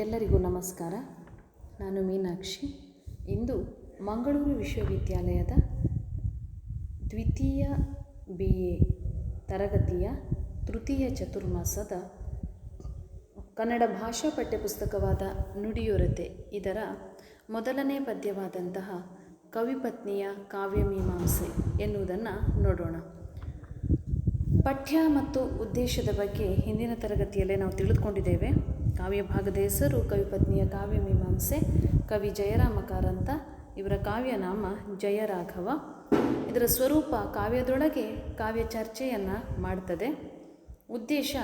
ಎಲ್ಲರಿಗೂ ನಮಸ್ಕಾರ. ನಾನು ಮೀನಾಕ್ಷಿ. ಇಂದು ಮಂಗಳೂರು ವಿಶ್ವವಿದ್ಯಾಲಯದ ದ್ವಿತೀಯ ಬಿ ಎ ತರಗತಿಯ ತೃತೀಯ ಚತುರ್ಮಾಸದ ಕನ್ನಡ ಭಾಷಾ ಪಠ್ಯಪುಸ್ತಕವಾದ ನುಡಿಯೊರತೆ. ಇದರ ಮೊದಲನೇ ಪದ್ಯವಾದಂತಹ ಕವಿಪತ್ನಿಯ ಕಾವ್ಯಮೀಮಾಂಸೆ ಎನ್ನುವುದನ್ನು ನೋಡೋಣ. ಪಠ್ಯ ಮತ್ತು ಉದ್ದೇಶದ ಬಗ್ಗೆ ಹಿಂದಿನ ತರಗತಿಯಲ್ಲೇ ನಾವು ತಿಳಿದುಕೊಂಡಿದ್ದೇವೆ. ಕಾವ್ಯ ಭಾಗದ ಹೆಸರು ಕವಿಪತ್ನಿಯ ಕಾವ್ಯಮೀಮಾಂಸೆ ಕವಿ ಜಯರಾಮ ಕಾರಂತ ಇವರ ಕಾವ್ಯನಾಮ ಜಯರಾಘವ. ಇದರ ಸ್ವರೂಪ ಕಾವ್ಯದೊಳಗೆ ಕಾವ್ಯ ಚರ್ಚೆಯನ್ನು ಮಾಡ್ತದೆ. ಉದ್ದೇಶ,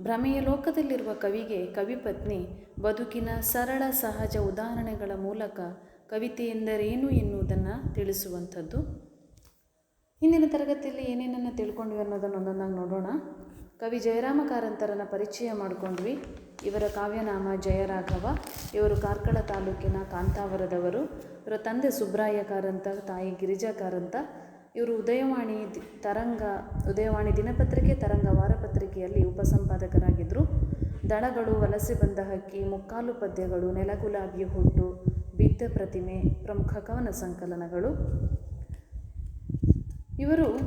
ಭ್ರಮೆಯ ಲೋಕದಲ್ಲಿರುವ ಕವಿಗೆ ಕವಿಪತ್ನಿ ಬದುಕಿನ ಸರಳ, ಸಹಜ ಉದಾಹರಣೆಗಳ ಮೂಲಕ ಕವಿತೆ ಎಂದರೇನು ಎನ್ನುವುದನ್ನು ತಿಳಿಸುವಂಥದ್ದು. ಹಿಂದಿನ ತರಗತಿಯಲ್ಲಿ ಏನೇನನ್ನು ತಿಳ್ಕೊಂಡ್ವಿ ಅನ್ನೋದನ್ನು ಒಂದೊಂದಾಗಿ ನೋಡೋಣ. ಕವಿ ಜಯರಾಮ ಕಾರಂತರನ್ನು ಪರಿಚಯ ಮಾಡಿಕೊಂಡ್ವಿ. ಇವರ ಕಾವ್ಯನಾಮ ಜಯರಾಘವ, ಇವರು ಕಾರ್ಕಳ ತಾಲೂಕಿನ ಕಾಂತಾವರದವರು, ಇವರ ತಂದೆ ಸುಬ್ರಾಯ ಕಾರಂತ ತಾಯಿ ಗಿರಿಜಾ ಕಾರಂತ ಇವರು ಉದಯವಾಣಿ ತರಂಗ, ಉದಯವಾಣಿ ದಿನಪತ್ರಿಕೆ, ತರಂಗ ವಾರಪತ್ರಿಕೆಯಲ್ಲಿ ಉಪಸಂಪಾದಕರಾಗಿದ್ದರು. ದಳಗಳು, ವಲಸೆ ಬಂದ ಹಕ್ಕಿ, ಮುಕ್ಕಾಲು ಪದ್ಯಗಳು ನೆಲಗುಲಾಬಿಯ ಹುಟ್ಟು, ಬಿದ್ದ ಪ್ರತಿಮೆ, ಪ್ರಮುಖ ಕವನ ಸಂಕಲನಗಳು. ಇವರು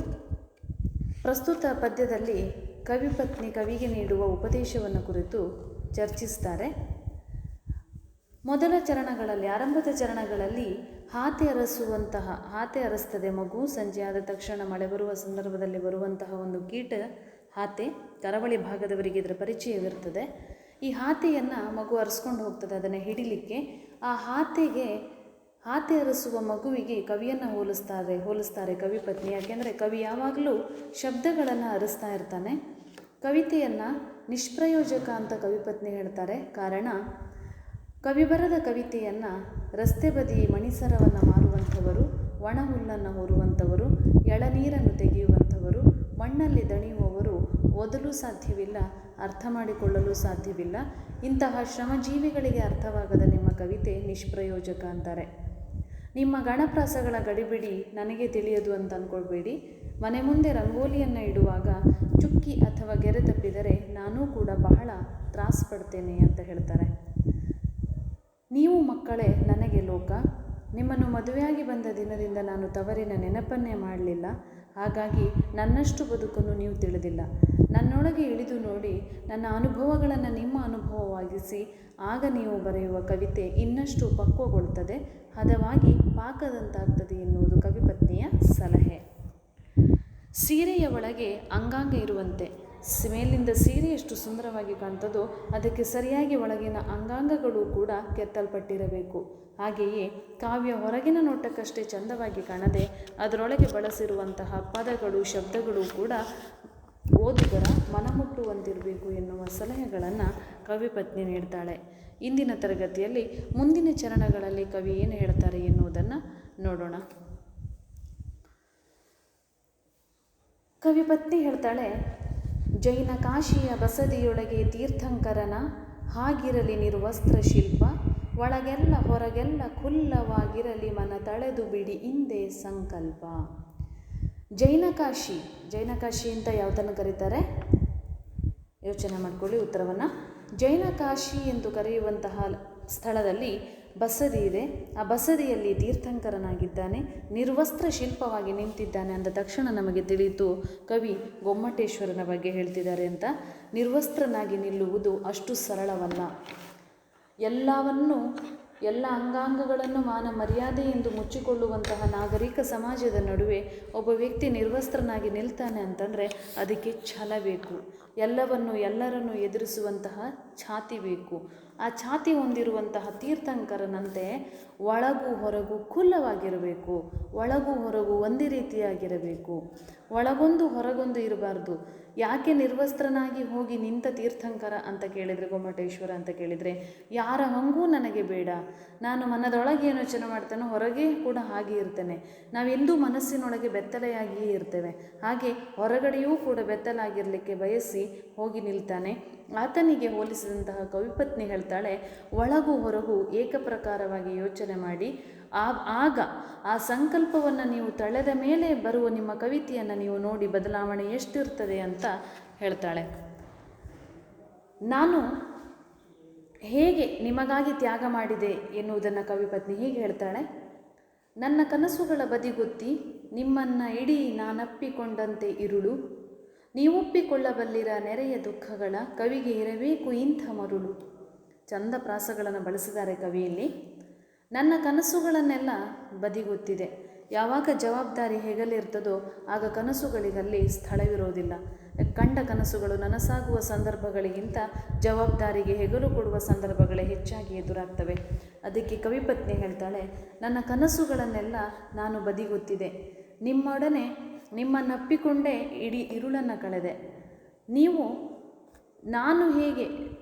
ಪ್ರಸ್ತುತ ಪದ್ಯದಲ್ಲಿ ಕವಿಪತ್ನಿ ಕವಿಗೆ ನೀಡುವ ಉಪದೇಶವನ್ನು ಕುರಿತು ಚರ್ಚಿಸ್ತಾರೆ. ಮೊದಲ ಚರಣಗಳಲ್ಲಿ, ಆರಂಭದ ಚರಣಗಳಲ್ಲಿ ಹಾತೆ ಅರಸುವಂತಹ, ಹಾತೆ ಅರಸ್ತದೆ ಮಗು. ಸಂಜೆ ಆದ ತಕ್ಷಣ ಮಳೆ ಬರುವ ಸಂದರ್ಭದಲ್ಲಿ ಬರುವಂತಹ ಒಂದು ಕೀಟ ಹಾತೆ ಕರಾವಳಿ ಭಾಗದವರಿಗೆ ಇದರ ಪರಿಚಯವಿರ್ತದೆ ಈ ಹಾತೆಯನ್ನು ಮಗು ಅರಸ್ಕೊಂಡು ಹೋಗ್ತದೆ, ಅದನ್ನು ಹಿಡಿಲಿಕ್ಕೆ. ಆ ಹಾತೆಗೆ, ಹಾತೆ ಅರಸುವ ಮಗುವಿಗೆ ಕವಿಯನ್ನು ಹೋಲಿಸ್ತಾರೆ ಹೋಲಿಸ್ತಾರೆ ಕವಿ ಪತ್ನಿ. ಯಾಕೆಂದರೆ ಕವಿ ಯಾವಾಗಲೂ ಶಬ್ದಗಳನ್ನು ಅರಸ್ತಾ ಇರ್ತಾನೆ. ಕವಿತೆಯನ್ನು ನಿಷ್ಪ್ರಯೋಜಕ ಅಂತ ಕವಿಪತ್ನಿ ಹೇಳ್ತಾರೆ. ಕಾರಣ, ಕವಿ ಬರೆದ ಕವಿತೆಯನ್ನು ರಸ್ತೆ ಬದಿ ಮಣಿಸರವನ್ನು ಮಾರುವಂಥವರು, ಒಣ ಹುಲ್ಲನ್ನು ಹೊರುವಂಥವರು ಎಳನೀರನ್ನು ತೆಗೆಯುವಂಥವರು, ಮಣ್ಣಲ್ಲಿ ದಣಿಯುವವರು ಓದಲು ಸಾಧ್ಯವಿಲ್ಲ, ಅರ್ಥ ಮಾಡಿಕೊಳ್ಳಲು ಸಾಧ್ಯವಿಲ್ಲ. ಇಂತಹ ಶ್ರಮಜೀವಿಗಳಿಗೆ ಅರ್ಥವಾಗದ ನಿಮ್ಮ ಕವಿತೆ ನಿಷ್ಪ್ರಯೋಜಕ ಅಂತಾರೆ. ನಿಮ್ಮ ಗಣಪ್ರಾಸಗಳ ಗಡಿಬಿಡಿ ನನಗೆ ತಿಳಿಯದು ಅಂತ ಅಂದ್ಕೊಳ್ಬೇಡಿ ಮನೆ ಮುಂದೆ ರಂಗೋಲಿಯನ್ನು ಇಡುವಾಗ ಚುಕ್ಕಿ ಅಥವಾ ಗೆರೆ ತಪ್ಪಿದರೆ ನಾನೂ ಕೂಡ ಬಹಳ ತ್ರಾಸು ಪಡ್ತೇನೆ ಅಂತ ಹೇಳ್ತಾರೆ. ನೀವು ಮಕ್ಕಳೇ, ನನಗೆ ಲೋಕ. ನಿಮ್ಮನ್ನು ಮದುವೆಯಾಗಿ ಬಂದ ದಿನದಿಂದ ನಾನು ತವರಿನ ನೆನಪನ್ನೇ ಮಾಡಲಿಲ್ಲ. ಹಾಗಾಗಿ ನನ್ನಷ್ಟು ಬದುಕನ್ನು ನೀವು ತಿಳಿದಿಲ್ಲ. ನನ್ನೊಳಗೆ ಇಳಿದು ನೋಡಿ, ನನ್ನ ಅನುಭವಗಳನ್ನು ನಿಮ್ಮ ಅನುಭವವಾಗಿಸಿ, ಆಗ ನೀವು ಬರೆಯುವ ಕವಿತೆ ಇನ್ನಷ್ಟು ಪಕ್ವಗೊಳ್ತದೆ. ಹದವಾಗಿ ಪಾಕದಂತಾಗ್ತದೆ ಎನ್ನುವುದು ಕವಿಪತ್ನಿಯ ಸಲಹೆ. ಸೀರೆಯ ಒಳಗೆ ಅಂಗಾಂಗ ಇರುವಂತೆ. ಮೇಲಿಂದ ಸೀರೆ ಎಷ್ಟು ಸುಂದರವಾಗಿ ಕಾಣ್ತದೋ ಅದಕ್ಕೆ ಸರಿಯಾಗಿ ಒಳಗಿನ ಅಂಗಾಂಗಗಳು ಕೂಡ ಕೆತ್ತಲ್ಪಟ್ಟಿರಬೇಕು. ಹಾಗೆಯೇ ಕಾವ್ಯ ಹೊರಗಿನ ನೋಟಕ್ಕಷ್ಟೇ ಚಂದವಾಗಿ ಕಾಣದೆ ಅದರೊಳಗೆ ಬಳಸಿರುವಂತಹ ಪದಗಳು, ಶಬ್ದಗಳು ಕೂಡ ಓದುಗರ ಮನಮುಟ್ಟುವಂತಿರಬೇಕು ಎನ್ನುವ ಸಲಹೆಗಳನ್ನು ಕವಿಪತ್ನಿ ನೀಡ್ತಾಳೆ. ಇಂದಿನ ತರಗತಿಯಲ್ಲಿ ಮುಂದಿನ ಚರಣಗಳಲ್ಲಿ ಕವಿ ಏನು ಹೇಳ್ತಾರೆ ಎನ್ನುವುದನ್ನು ನೋಡೋಣ. ಕವಿಪತ್ನಿ ಹೇಳ್ತಾಳೆ, ಜೈನ ಕಾಶಿಯ ಬಸದಿಯೊಳಗೆ ತೀರ್ಥಂಕರನ ಹಾಗಿರಲಿ ನಿರ್ವಸ್ತ್ರ ಶಿಲ್ಪ, ಒಳಗೆಲ್ಲ ಹೊರಗೆಲ್ಲ ಖುಲ್ಲವಾಗಿರಲಿ ಮನ ತಳೆದು ಬಿಡಿ ಹಿಂದೆ ಸಂಕಲ್ಪ. ಜೈನ ಕಾಶಿ ಜೈನ ಕಾಶಿ ಅಂತ ಯಾವುದನ್ನು ಕರೀತಾರೆ? ಯೋಚನೆ ಮಾಡಿಕೊಳ್ಳಿ ಉತ್ತರವನ್ನು. ಜೈನ ಕಾಶಿ ಎಂದು ಕರೆಯುವಂತಹ ಸ್ಥಳದಲ್ಲಿ ಬಸದಿ ಇದೆ. ಆ ಬಸದಿಯಲ್ಲಿ ತೀರ್ಥಂಕರನಾಗಿದ್ದಾನೆ. ನಿರ್ವಸ್ತ್ರ ಶಿಲ್ಪವಾಗಿ ನಿಂತಿದ್ದಾನೆ ಅಂದ ತಕ್ಷಣ ನಮಗೆ ತಿಳಿಯಿತು, ಕವಿ ಗೊಮ್ಮಟೇಶ್ವರನ ಬಗ್ಗೆ ಹೇಳ್ತಿದ್ದಾರೆ ಅಂತ. ನಿರ್ವಸ್ತ್ರನಾಗಿ ನಿಲ್ಲುವುದು ಅಷ್ಟು ಸರಳವಲ್ಲ. ಎಲ್ಲವನ್ನೂ, ಎಲ್ಲ ಅಂಗಾಂಗಗಳನ್ನು ಮಾನ ಮರ್ಯಾದೆ ಎಂದು ಮುಚ್ಚಿಕೊಳ್ಳುವಂತಹ ನಾಗರಿಕ ಸಮಾಜದ ನಡುವೆ ಒಬ್ಬ ವ್ಯಕ್ತಿ ನಿರ್ವಸ್ತ್ರನಾಗಿ ನಿಲ್ತಾನೆ ಅಂತಂದರೆ ಅದಕ್ಕೆ ಛಲ ಬೇಕು. ಎಲ್ಲವನ್ನು ಎಲ್ಲರನ್ನು ಎದುರಿಸುವಂತಹ ಛಾತಿ ಬೇಕು. ಆ ಛಾತಿ ಹೊಂದಿರುವಂತಹ ತೀರ್ಥಂಕರನಂತೆ ಒಳಗೂ ಹೊರಗೂ ಖುಲ್ಲವಾಗಿರಬೇಕು ಒಳಗೂ ಹೊರಗೂ ಒಂದೇ ರೀತಿಯಾಗಿರಬೇಕು. ಒಳಗೊಂದು ಹೊರಗೊಂದು ಇರಬಾರ್ದು. ಯಾಕೆ ನಿರ್ವಸ್ತ್ರನಾಗಿ ಹೋಗಿ ನಿಂತ ತೀರ್ಥಂಕರ ಅಂತ ಕೇಳಿದರೆ, ಗೊಮ್ಮಟೇಶ್ವರ ಅಂತ ಕೇಳಿದರೆ, ಯಾರ ಹಂಗೂ ನನಗೆ ಬೇಡ. ನಾನು ಮನದೊಳಗೆ ಏನು ಯೋಚನೆ ಮಾಡ್ತೇನೋ ಹೊರಗೆ ಕೂಡ ಹಾಗೆ ಇರ್ತೇನೆ. ನಾವೆಂದೂ ಮನಸ್ಸಿನೊಳಗೆ ಬೆತ್ತಲೆಯಾಗಿಯೇ ಇರ್ತೇವೆ. ಹಾಗೆ ಹೊರಗಡೆಯೂ ಕೂಡ ಬೆತ್ತಲಾಗಿರಲಿಕ್ಕೆ ಬಯಸಿ ಹೋಗಿ ನಿಲ್ತಾನೆ. ಆತನಿಗೆ ಹೋಲಿಸಿದಂತಹ ಕವಿಪತ್ನಿ ಹೇಳ್ತಾಳೆ ಒಳಗೂ ಹೊರಗೂ ಏಕಪ್ರಕಾರವಾಗಿ ಯೋಚನೆ ಮಾಡಿ, ಆ, ಆಗ ಆ ಸಂಕಲ್ಪವನ್ನು ನೀವು ತಳೆದ ಮೇಲೆ ಬರುವ ನಿಮ್ಮ ಕವಿತೆಯನ್ನು ನೀವು ನೋಡಿ ಬದಲಾವಣೆ ಎಷ್ಟಿರ್ತದೆ ಅಂತ ಹೇಳ್ತಾಳೆ. ನಾನು ಹೇಗೆ ನಿಮಗಾಗಿ ತ್ಯಾಗ ಮಾಡಿದೆ ಎನ್ನುವುದನ್ನು ಕವಿಪತ್ನಿ ಹೀಗೆ ಹೇಳ್ತಾಳೆ. ನನ್ನ ಕನಸುಗಳ ಬದಿಗೊತ್ತಿ ನಿಮ್ಮನ್ನು ಇಡೀ ನಾನಪ್ಪಿಕೊಂಡಂತೆ ಇರುಳು. ನೀವೊಪ್ಪಿಕೊಳ್ಳಬಲ್ಲಿರ ನೆರೆಯ ದುಃಖಗಳ ಕವಿಗೆ ಇರಬೇಕು ಇಂಥ ಮರುಳು. ಚಂದ ಪ್ರಾಸಗಳನ್ನು ಬಳಸಿದ್ದಾರೆ ಕವಿಯಲ್ಲಿ. ನನ್ನ ಕನಸುಗಳನ್ನೆಲ್ಲ ಬದಿಗೊತ್ತಿದೆ. ಯಾವಾಗ ಜವಾಬ್ದಾರಿ ಹೆಗಲಿರ್ತದೋ ಆಗ ಕನಸುಗಳಿಗಲ್ಲಿ ಸ್ಥಳವಿರೋದಿಲ್ಲ. ಕಂಡ ಕನಸುಗಳು ನನಸಾಗುವ ಸಂದರ್ಭಗಳಿಗಿಂತ ಜವಾಬ್ದಾರಿಗೆ ಹೆಗಲು ಕೊಡುವ ಸಂದರ್ಭಗಳೇ ಹೆಚ್ಚಾಗಿ ಎದುರಾಗ್ತವೆ. ಅದಕ್ಕೆ ಕವಿಪತ್ನಿ ಹೇಳ್ತಾಳೆ, ನನ್ನ ಕನಸುಗಳನ್ನೆಲ್ಲ ನಾನು ಬದಿಗೊತ್ತಿದೆ. ನಿಮ್ಮೊಡನೆ ನಿಮ್ಮನ್ನಪ್ಪಿಕೊಂಡೇ ಇಡೀ ಇರುಳನ್ನು ಕಳೆದೆ. ನೀವು, ನಾನು ಹೇಗೆ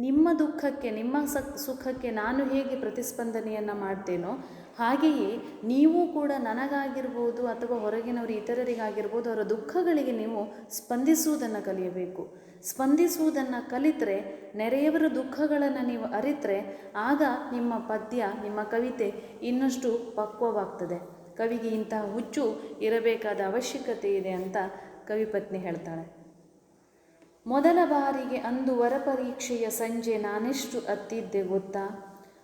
ನಿಮ್ಮ ದುಃಖಕ್ಕೆ, ನಿಮ್ಮ ಸುಖಕ್ಕೆ ನಾನು ಹೇಗೆ ಪ್ರತಿಸ್ಪಂದನೆಯನ್ನು ಮಾಡ್ತೇನೋ, ಹಾಗೆಯೇ ನೀವು ಕೂಡ ನನಗಾಗಿರ್ಬೋದು ಅಥವಾ ಹೊರಗಿನವರು ಇತರರಿಗಾಗಿರ್ಬೋದು ಅವರ ದುಃಖಗಳಿಗೆ ನೀವು ಸ್ಪಂದಿಸುವುದನ್ನು ಕಲಿಯಬೇಕು. ಸ್ಪಂದಿಸುವುದನ್ನು ಕಲಿತರೆ, ನೆರೆಯವರ ದುಃಖಗಳನ್ನು ನೀವು ಅರಿತರೆ, ಆಗ ನಿಮ್ಮ ಪದ್ಯ, ನಿಮ್ಮ ಕವಿತೆ ಇನ್ನಷ್ಟು ಪಕ್ವವಾಗ್ತದೆ. ಕವಿಗೆ ಇಂತಹ ಹುಚ್ಚು ಇರಬೇಕಾದ ಅವಶ್ಯಕತೆ ಇದೆ ಅಂತ ಕವಿಪತ್ನಿ ಹೇಳ್ತಾಳೆ. ಮೊದಲ ಬಾರಿಗೆ ಅಂದು ವರಪರೀಕ್ಷೆಯ ಸಂಜೆ ನಾನೆಷ್ಟು ಅತ್ತಿದ್ದೆ ಗೊತ್ತಾ?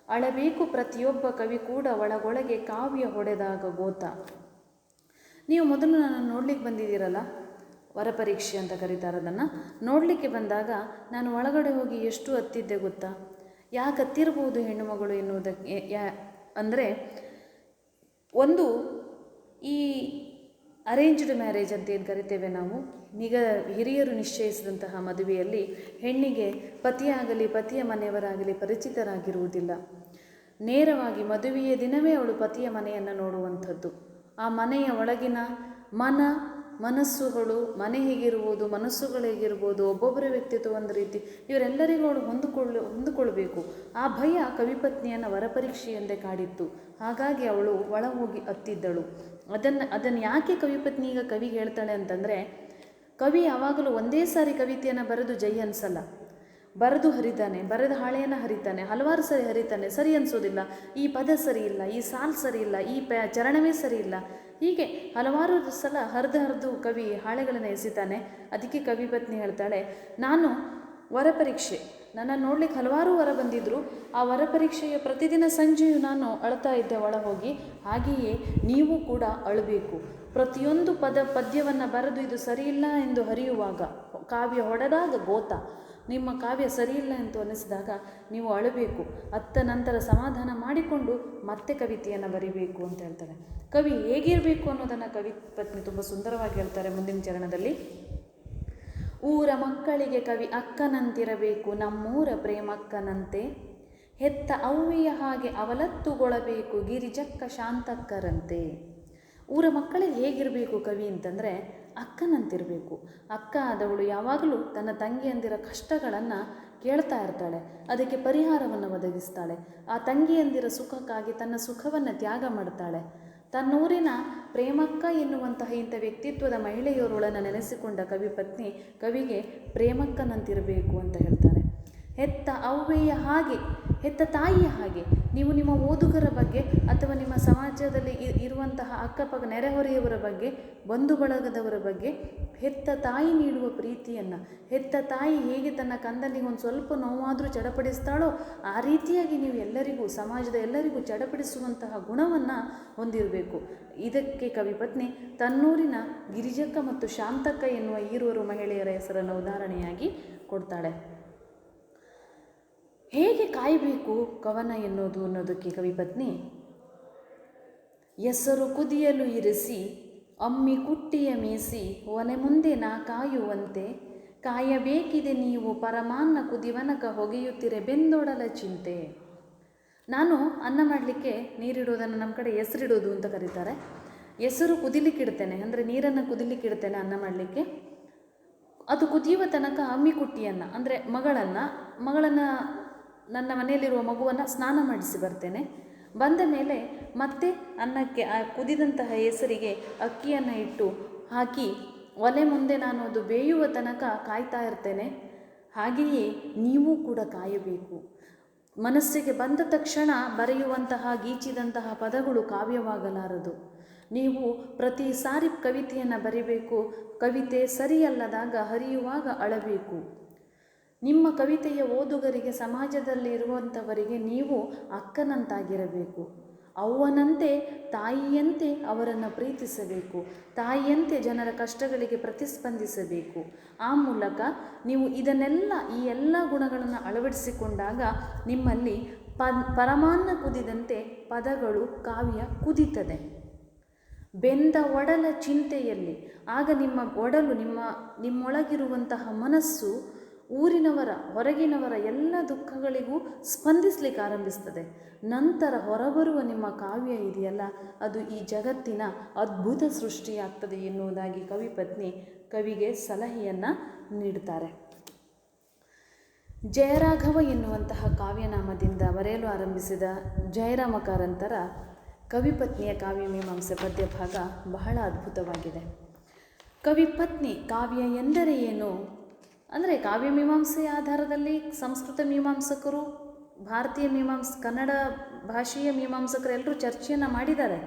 ಅಳಬೇಕು ಪ್ರತಿಯೊಬ್ಬ ಕವಿ ಕೂಡ ಒಳಗೊಳಗೆ ಕಾವ್ಯ ಹೊಡೆದಾಗ ಗೋತ ನೀವು ಮೊದಲು ನನ್ನನ್ನು ನೋಡ್ಲಿಕ್ಕೆ ಬಂದಿದ್ದೀರಲ್ಲ? ವರಪರೀಕ್ಷೆ ಅಂತ ಕರೀತಾರೆ ಅದನ್ನು. ನೋಡಲಿಕ್ಕೆ ಬಂದಾಗ ನಾನು ಒಳಗಡೆ ಹೋಗಿ ಎಷ್ಟು ಅತ್ತಿದ್ದೆ ಗೊತ್ತಾ? ಯಾಕೆ ಹತ್ತಿರಬಹುದು ಹೆಣ್ಣು ಮಗಳು ಎನ್ನುವುದಕ್ಕೆ, ಯಾ, ಅಂದರೆ ಒಂದು ಈ ಅರೇಂಜ್ಡ್ ಮ್ಯಾರೇಜ್ ಅಂತ ಏನು ಕರಿತೇವೆ ನಾವು? ನಿಗ ಹಿರಿಯರು ನಿಶ್ಚಯಿಸಿದಂತಹ ಮದುವೆಯಲ್ಲಿ ಹೆಣ್ಣಿಗೆ ಪತಿಯಾಗಲಿ, ಪತಿಯ ಮನೆಯವರಾಗಲಿ ಪರಿಚಿತರಾಗಿರುವುದಿಲ್ಲ. ನೇರವಾಗಿ ಮದುವೆಯ ದಿನವೇ ಅವಳು ಪತಿಯ ಮನೆಯನ್ನು ನೋಡುವಂಥದ್ದು. ಆ ಮನೆಯ ಒಳಗಿನ ಮನ ಮನಸ್ಸುಗಳು, ಮನೆ ಹೇಗಿರ್ಬೋದು, ಮನಸ್ಸುಗಳು ಹೇಗಿರ್ಬೋದು, ಒಬ್ಬೊಬ್ಬರ ವ್ಯಕ್ತಿತ್ವ ಒಂದು ರೀತಿ, ಇವರೆಲ್ಲರಿಗೂ ಅವಳು ಹೊಂದಿಕೊಳ್ಳ, ಹೊಂದಿಕೊಳ್ಬೇಕು. ಆ ಭಯ ಕವಿಪತ್ನಿಯನ್ನು ವರಪರೀಕ್ಷೆಯಂತೆ ಕಾಡಿತ್ತು. ಹಾಗಾಗಿ ಅವಳು ಒಳ ಹೋಗಿ ಅತ್ತಿದ್ದಳು ಅದನ್ನು ಅದನ್ನು ಯಾಕೆ ಕವಿಪತ್ನಿ ಈಗ ಕವಿಗೆ ಹೇಳ್ತಾಳೆ ಅಂತಂದರೆ, ಕವಿ ಯಾವಾಗಲೂ ಒಂದೇ ಸಾರಿ ಕವಿತೆಯನ್ನು ಬರೆದು ಜೈ ಅನ್ಸಲ್ಲ. ಬರೆದು ಹರಿತಾನೆ, ಬರೆದ ಹಾಳೆಯನ್ನು ಹರಿತಾನೆ, ಹಲವಾರು ಸರಿ ಹರಿತಾನೆ, ಸರಿ ಅನಿಸೋದಿಲ್ಲ. ಈ ಪದ ಸರಿ ಇಲ್ಲ, ಈ ಸಾಲ್ ಸರಿ ಇಲ್ಲ, ಈ ಪ, ಚರಣವೇ ಸರಿ ಇಲ್ಲ. ಹೀಗೆ ಹಲವಾರು ಸಲ ಹರಿದು ಹರಿದು ಕವಿ ಹಾಳೆಗಳನ್ನು ಎಸಿತಾನೆ. ಅದಕ್ಕೆ ಕವಿ ಪತ್ನಿ ಹೇಳ್ತಾಳೆ, ನಾನು ವರಪರೀಕ್ಷೆ ನನ್ನ ನೋಡ್ಲಿಕ್ಕೆ ಹಲವಾರು ವರ ಬಂದಿದ್ದರು ಆ ವರಪರೀಕ್ಷೆಯ ಪ್ರತಿದಿನ ಸಂಜೆಯು ನಾನು ಅಳ್ತಾ ಇದ್ದೆ ಒಳ ಹೋಗಿ ಹಾಗೆಯೇ ನೀವು ಕೂಡ ಅಳಬೇಕು. ಪ್ರತಿಯೊಂದು ಪದ ಪದ್ಯವನ್ನು ಬರೆದು ಇದು ಸರಿಯಿಲ್ಲ ಎಂದು ಹರಿಯುವಾಗ, ಕಾವ್ಯ ಹೊಡೆದಾಗ ಗೋತ. ನಿಮ್ಮ ಕಾವ್ಯ ಸರಿಯಿಲ್ಲ ಎಂದು ಅನಿಸಿದಾಗ ನೀವು ಅಳಬೇಕು. ಅತ್ತ ನಂತರ ಸಮಾಧಾನ ಮಾಡಿಕೊಂಡು ಮತ್ತೆ ಕವಿತೆಯನ್ನು ಬರಿಬೇಕು ಅಂತ ಹೇಳ್ತಾರೆ. ಕವಿ ಹೇಗಿರಬೇಕು ಅನ್ನೋದನ್ನು ಕವಿ ಪತ್ನಿ ತುಂಬ ಸುಂದರವಾಗಿ ಹೇಳ್ತಾರೆ ಮುಂದಿನ ಚರಣದಲ್ಲಿ. ಊರ ಮಕ್ಕಳಿಗೆ ಕವಿ ಅಕ್ಕನಂತಿರಬೇಕು, ನಮ್ಮೂರ ಪ್ರೇಮಕ್ಕನಂತೆ ಹೆತ್ತ ಅವ್ವಿಯ ಹಾಗೆ ಅವಲತ್ತುಗೊಳಬೇಕು ಗಿರಿಜಕ್ಕ ಶಾಂತಕ್ಕರಂತೆ. ಊರ ಮಕ್ಕಳಿಗೆ ಹೇಗಿರಬೇಕು ಕವಿ ಅಂತಂದರೆ ಅಕ್ಕನಂತಿರಬೇಕು. ಅಕ್ಕ ಆದವಳು ಯಾವಾಗಲೂ ತನ್ನ ತಂಗಿಯಂದಿರ ಕಷ್ಟಗಳನ್ನು ಕೇಳ್ತಾ ಇರ್ತಾಳೆ. ಅದಕ್ಕೆ ಪರಿಹಾರವನ್ನು ಒದಗಿಸ್ತಾಳೆ. ಆ ತಂಗಿಯಂದಿರ ಸುಖಕ್ಕಾಗಿ ತನ್ನ ಸುಖವನ್ನು ತ್ಯಾಗ ಮಾಡ್ತಾಳೆ. ತನ್ನೂರಿನ ಪ್ರೇಮಕ್ಕ ಎನ್ನುವಂತಹ ಇಂಥ ವ್ಯಕ್ತಿತ್ವದ ಮಹಿಳೆಯರೊಳನ್ನು ನೆನೆಸಿಕೊಂಡ ಕವಿ ಪತ್ನಿ ಕವಿಗೆ ಪ್ರೇಮಕ್ಕನಂತಿರಬೇಕು ಅಂತ ಹೇಳ್ತಾರೆ ಹೆತ್ತ ಅವ್ವೆಯ ಹಾಗೆ, ಹೆತ್ತ ತಾಯಿಯ ಹಾಗೆ. ನೀವು ನಿಮ್ಮ ಓದುಗರ ಬಗ್ಗೆ ಅಥವಾ ನಿಮ್ಮ ಸಮಾಜದಲ್ಲಿ ಇರುವಂತಹ ಅಕ್ಕಪಕ್ಕ ನೆರೆಹೊರೆಯವರ ಬಗ್ಗೆ, ಬಂಧು ಬಳಗದವರ ಬಗ್ಗೆ ಹೆತ್ತ ತಾಯಿ ನೀಡುವ ಪ್ರೀತಿಯನ್ನು, ಹೆತ್ತ ತಾಯಿ ಹೇಗೆ ತನ್ನ ಕಂದನಿಗೆ ಒಂದು ಸ್ವಲ್ಪ ನೋವಾದರೂ ಚಡಪಡಿಸ್ತಾಳೋ, ಆ ರೀತಿಯಾಗಿ ನೀವು ಎಲ್ಲರಿಗೂ, ಸಮಾಜದ ಎಲ್ಲರಿಗೂ ಚಡಪಡಿಸುವಂತಹ ಗುಣವನ್ನು ಹೊಂದಿರಬೇಕು. ಇದಕ್ಕೆ ಕವಿಪತ್ನಿ ತನ್ನೂರಿನ ಗಿರಿಜಕ್ಕ ಮತ್ತು ಶಾಂತಕ್ಕ ಎನ್ನುವ ಈರುವರು ಮಹಿಳೆಯರ ಹೆಸರನ್ನು ಉದಾಹರಣೆಯಾಗಿ ಕೊಡ್ತಾಳೆ. ಹೇಗೆ ಕಾಯಬೇಕು ಕವನ ಎನ್ನುವುದು ಅನ್ನೋದಕ್ಕೆ ಕವಿಪತ್ನಿ ಹೆಸರು ಕುದಿಯಲು ಇರಿಸಿ, ಅಮ್ಮಿ ಕುಟ್ಟಿಯ ಮೀಸಿ, ಒನೆ ಮುಂದೆ ನಾ ಕಾಯುವಂತೆ, ಕಾಯಬೇಕಿದೆ ನೀವು ಪರಮಾನ್ನ ಕುದಿವನಕ ಹೊಗೆಯುತ್ತಿರೆ ಬೆಂದೊಡಲ ಚಿಂತೆ. ನಾನು ಅನ್ನ ಮಾಡಲಿಕ್ಕೆ ನೀರಿಡೋದನ್ನು ನಮ್ಮ ಕಡೆ ಹೆಸರಿಡೋದು ಅಂತ ಕರೀತಾರೆ. ಹೆಸರು ಕುದಿಲಿಕ್ಕಿಡ್ತೇನೆ, ಅಂದರೆ ನೀರನ್ನು ಕುದಿಲಿಕ್ಕಿಡ್ತೇನೆ ಅನ್ನ ಮಾಡಲಿಕ್ಕೆ. ಅದು ಕುದಿಯುವ ತನಕ ಅಮ್ಮಿ ಕುಟ್ಟಿಯನ್ನು, ಅಂದರೆ ಮಗಳನ್ನು ಮಗಳನ್ನು ನನ್ನ ಮನೆಯಲ್ಲಿರುವ ಮಗುವನ್ನು ಸ್ನಾನ ಮಾಡಿಸಿ ಬರ್ತೇನೆ. ಬಂದ ಮೇಲೆ ಮತ್ತೆ ಅನ್ನಕ್ಕೆ ಆ ಕುದಿದಂತಹ ಹೆಸರಿಗೆ ಅಕ್ಕಿಯನ್ನು ಇಟ್ಟು ಹಾಕಿ, ಒಲೆ ಮುಂದೆ ನಾನು ಅದು ಬೇಯುವ ತನಕ ಕಾಯ್ತಾ ಇರ್ತೇನೆ. ಹಾಗೆಯೇ ನೀವು ಕೂಡ ಕಾಯಬೇಕು. ಮನಸ್ಸಿಗೆ ಬಂದ ತಕ್ಷಣ ಬರೆಯುವಂತಹ, ಗೀಚಿದಂತಹ ಪದಗಳು ಕಾವ್ಯವಾಗಲಾರದು. ನೀವು ಪ್ರತಿ ಸಾರಿ ಕವಿತೆಯನ್ನು ಬರಿಬೇಕು. ಕವಿತೆ ಸರಿಯಲ್ಲದಾಗ ಹರಿಯುವಾಗ ಅಳಬೇಕು. ನಿಮ್ಮ ಕವಿತೆಯ ಓದುಗರಿಗೆ ಸಮಾಜದಲ್ಲಿ ಇರುವಂಥವರಿಗೆ ನೀವು ಅಕ್ಕನಂತಾಗಿರಬೇಕು. ಅವ್ವನಂತೆ ತಾಯಿಯಂತೆ ಅವರನ್ನು ಪ್ರೀತಿಸಬೇಕು. ತಾಯಿಯಂತೆ ಜನರ ಕಷ್ಟಗಳಿಗೆ ಪ್ರತಿಸ್ಪಂದಿಸಬೇಕು. ಆ ಮೂಲಕ ನೀವು ಇದನ್ನೆಲ್ಲ, ಈ ಎಲ್ಲ ಗುಣಗಳನ್ನು ಅಳವಡಿಸಿಕೊಂಡಾಗ ನಿಮ್ಮಲ್ಲಿ ಪ ಪರಮಾನ್ನ ಕುದಿದಂತೆ ಪದಗಳು, ಕಾವ್ಯ ಕುದಿತದೆ. ಬೆಂದ ಒಡಲ ಚಿಂತೆಯಲ್ಲಿ. ಆಗ ನಿಮ್ಮ ಒಡಲು, ನಿಮ್ಮ, ನಿಮ್ಮೊಳಗಿರುವಂತಹ ಮನಸ್ಸು ಊರಿನವರ, ಹೊರಗಿನವರ ಎಲ್ಲ ದುಃಖಗಳಿಗೂ ಸ್ಪಂದಿಸಲಿಕ್ಕೆ ಆರಂಭಿಸ್ತದೆ. ನಂತರ ಹೊರಬರುವ ನಿಮ್ಮ ಕಾವ್ಯ ಇದೆಯಲ್ಲ, ಅದು ಈ ಜಗತ್ತಿನ ಅದ್ಭುತ ಸೃಷ್ಟಿಯಾಗ್ತದೆ ಎನ್ನುವುದಾಗಿ ಕವಿ ಪತ್ನಿ ಕವಿಗೆ ಸಲಹೆಯನ್ನು ನೀಡ್ತಾರೆ. ಜಯರಾಘವ ಎನ್ನುವಂತಹ ಕಾವ್ಯನಾಮದಿಂದ ಬರೆಯಲು ಆರಂಭಿಸಿದ ಜಯರಾಮ ಕಾರಂತರ ಕವಿಪತ್ನಿಯ ಕಾವ್ಯ ಮೀಮಾಂಸೆ ಪದ್ಯ ಭಾಗ ಬಹಳ ಅದ್ಭುತವಾಗಿದೆ. ಕವಿಪತ್ನಿ ಕಾವ್ಯ ಎಂದರೆ ಏನು? ಅಂದರೆ ಕಾವ್ಯ ಮೀಮಾಂಸೆ ಆಧಾರದಲ್ಲಿ ಸಂಸ್ಕೃತ ಮೀಮಾಂಸಕರು, ಭಾರತೀಯ ಮೀಮಾಂಸ, ಕನ್ನಡ ಭಾಷೆಯ ಮೀಮಾಂಸಕರು ಎಲ್ಲರೂ ಚರ್ಚೆಯನ್ನು ಮಾಡಿದ್ದಾರೆ.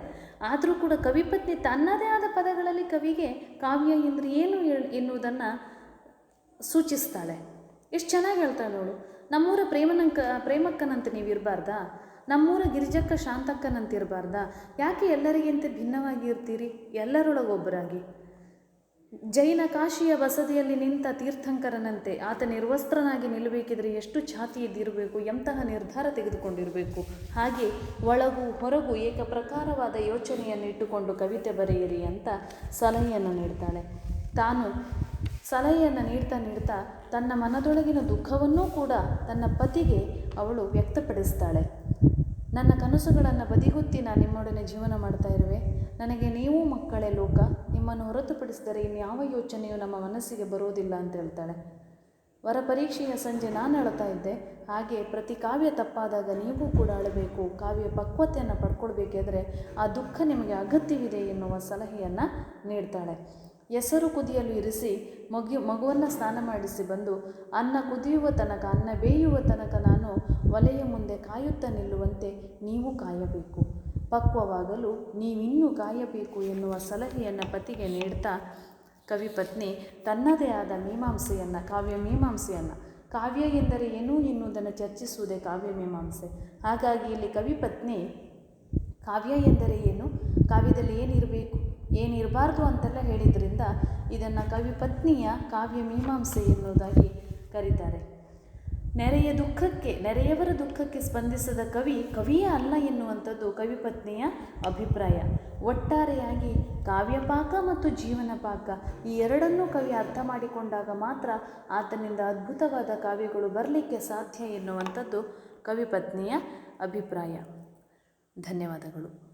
ಆದರೂ ಕೂಡ ಕವಿಪತ್ನಿ ತನ್ನದೇ ಆದ ಪದಗಳಲ್ಲಿ ಕವಿಗೆ ಕಾವ್ಯ ಎಂದರೆ ಏನು ಎನ್ನುವುದನ್ನು ಸೂಚಿಸ್ತಾಳೆ. ಎಷ್ಟು ಚೆನ್ನಾಗಿ ಹೇಳ್ತಾಳೆ ಅವಳು. ನಮ್ಮೂರ ಪ್ರೇಮನಂಕ, ಪ್ರೇಮಕ್ಕನಂತ ನೀವು ಇರಬಾರ್ದಾ ನಮ್ಮೂರ ಗಿರಿಜಕ್ಕ ಶಾಂತಕ್ಕನಂತ ಇರಬಾರ್ದಾ ಯಾಕೆ ಎಲ್ಲರಿಗಿಂತ ಭಿನ್ನವಾಗಿ ಇರ್ತೀರಿ ಎಲ್ಲರೊಳಗೊಬ್ಬರಾಗಿ. ಜೈನ ಕಾಶಿಯ ವಸತಿಯಲ್ಲಿ ನಿಂತ ತೀರ್ಥಂಕರನಂತೆ ಆತ ನಿರ್ವಸ್ತ್ರನಾಗಿ ನಿಲ್ಲಬೇಕಿದ್ರೆ ಎಷ್ಟು ಛಾತಿ ಇದ್ದಿರಬೇಕು, ಎಂತಹ ನಿರ್ಧಾರ ತೆಗೆದುಕೊಂಡಿರಬೇಕು? ಹಾಗೆ ಒಳಗು ಹೊರಗು ಏಕಪ್ರಕಾರವಾದ ಯೋಚನೆಯನ್ನು ಇಟ್ಟುಕೊಂಡು ಕವಿತೆ ಬರೆಯಿರಿ ಅಂತ ಸಲಹೆಯನ್ನು ನೀಡ್ತಾಳೆ. ತಾನು ಸಲಹೆಯನ್ನು ನೀಡ್ತಾ ನೀಡ್ತಾ ತನ್ನ ಮನದೊಳಗಿನ ದುಃಖವನ್ನೂ ಕೂಡ ತನ್ನ ಪತಿಗೆ ಅವಳು ವ್ಯಕ್ತಪಡಿಸ್ತಾಳೆ. ನನ್ನ ಕನಸುಗಳನ್ನು ಬದಿಹುತ್ತಿ ನಾನು ನಿಮ್ಮೊಡನೆ ಜೀವನ ಮಾಡ್ತಾ ಇರುವೆ. ನನಗೆ ನೀವು ಮಕ್ಕಳೇ ಲೋಕ, ನಿಮ್ಮನ್ನು ಹೊರತುಪಡಿಸಿದರೆ ಇನ್ಯಾವ ಯೋಚನೆಯು ನಮ್ಮ ಮನಸ್ಸಿಗೆ ಬರೋದಿಲ್ಲ ಅಂತ ಹೇಳ್ತಾಳೆ. ವರ ಪರೀಕ್ಷೆಯ ಸಂಜೆ ನಾನು ಅಳತಾ ಇದ್ದೆ. ಹಾಗೆ ಪ್ರತಿ ಕಾವ್ಯ ತಪ್ಪಾದಾಗ ನೀವು ಕೂಡ ಅಳಬೇಕು. ಕಾವ್ಯ ಪಕ್ವತೆಯನ್ನು ಪಡ್ಕೊಳ್ಬೇಕಾದ್ರೆ ಆ ದುಃಖ ನಿಮಗೆ ಅಗತ್ಯವಿದೆ ಎನ್ನುವ ಸಲಹೆಯನ್ನು ನೀಡ್ತಾಳೆ. ಹೆಸರು ಕುದಿಯಲು ಇರಿಸಿ ಮಗು ಮಗುವನ್ನು ಸ್ನಾನ ಮಾಡಿಸಿ ಬಂದು ಅನ್ನ ಕುದಿಯುವ ತನಕ, ಅನ್ನ ಬೇಯುವ ತನಕ ನಾನು ಒಲೆಯ ಮುಂದೆ ಕಾಯುತ್ತಾ ನಿಲ್ಲುವಂತೆ ನೀವು ಕಾಯಬೇಕು. ಪಕ್ವವಾಗಲು ನೀವಿನ್ನೂ ಕಾಯಬೇಕು ಎನ್ನುವ ಸಲಹೆಯನ್ನು ಪತಿಗೆ ನೀಡ್ತಾ ಕವಿಪತ್ನಿ ತನ್ನದೇ ಆದ ಮೀಮಾಂಸೆಯನ್ನು, ಕಾವ್ಯ ಮೀಮಾಂಸೆಯನ್ನು, ಕಾವ್ಯ ಎಂದರೆ ಏನು ಎನ್ನುವುದನ್ನು ಚರ್ಚಿಸುವುದೇ ಕಾವ್ಯ ಮೀಮಾಂಸೆ. ಹಾಗಾಗಿ ಇಲ್ಲಿ ಕವಿಪತ್ನಿ ಕಾವ್ಯ ಎಂದರೆ ಏನು, ಕಾವ್ಯದಲ್ಲಿ ಏನಿರಬೇಕು, ಏನಿರಬಾರ್ದು ಅಂತೆಲ್ಲ ಹೇಳಿದ್ರಿಂದ ಇದನ್ನು ಕವಿಪತ್ನಿಯ ಕಾವ್ಯ ಮೀಮಾಂಸೆ ಎನ್ನುವುದಾಗಿ ಕರೀತಾರೆ. ನೆರೆಯ ದುಃಖಕ್ಕೆ, ನೆರೆಯವರ ದುಃಖಕ್ಕೆ ಸ್ಪಂದಿಸದ ಕವಿ, ಕವಿಯೇ ಅಲ್ಲ ಎನ್ನುವಂಥದ್ದು ಕವಿಪತ್ನಿಯ ಅಭಿಪ್ರಾಯ. ಒಟ್ಟಾರೆಯಾಗಿ ಕಾವ್ಯಪಾಕ ಮತ್ತು ಜೀವನ ಪಾಕ ಈ ಎರಡನ್ನೂ ಕವಿ ಅರ್ಥ ಮಾಡಿಕೊಂಡಾಗ ಮಾತ್ರ ಆತನಿಂದ ಅದ್ಭುತವಾದ ಕಾವ್ಯಗಳು ಬರಲಿಕ್ಕೆ ಸಾಧ್ಯ ಎನ್ನುವಂಥದ್ದು ಕವಿಪತ್ನಿಯ ಅಭಿಪ್ರಾಯ. ಧನ್ಯವಾದಗಳು.